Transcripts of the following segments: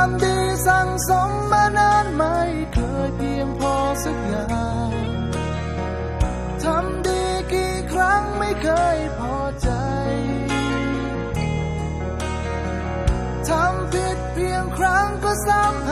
ความดีสั่งสมมานานไม่เคยเพียงพอสักอย่างทำดีกี่ครั้งไม่เคยพอใจทำผิดเพียงครั้งก็ซ้ำ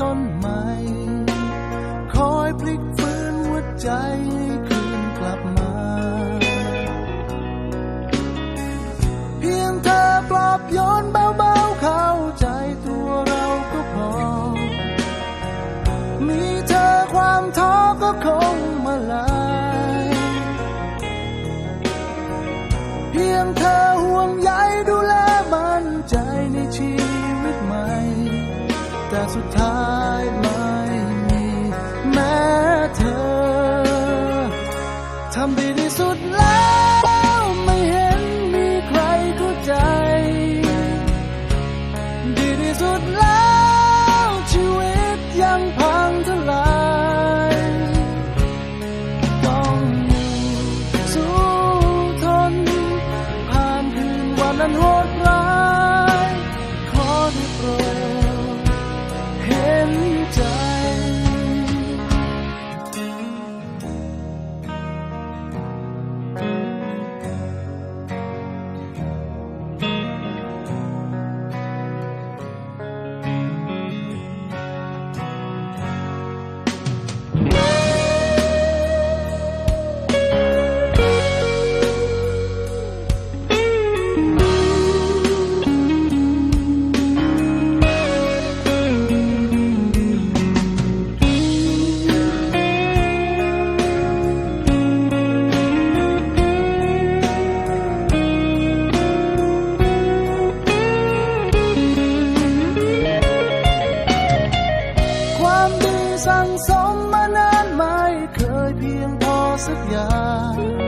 ต้นใหม่ คอยพลิกฟื้นหัวใจให้คืนกลับมา เพียงเธอปลอบโยนเบาๆเข้าใจตัวเราก็พอ มีเธอความท้อก็คงมาลาย เพียงเธอำดีที่สุดแล้ว ไม่เห็นมีใครเข้าใจ ดีที่สุดแล้ว ชีวิตยังพังทลายต้องอยู่สู้ทนผ่านคืนวันนั้นโหดร้าย สั่งสมมานานไม่เคยเพียงพอสักอย่าง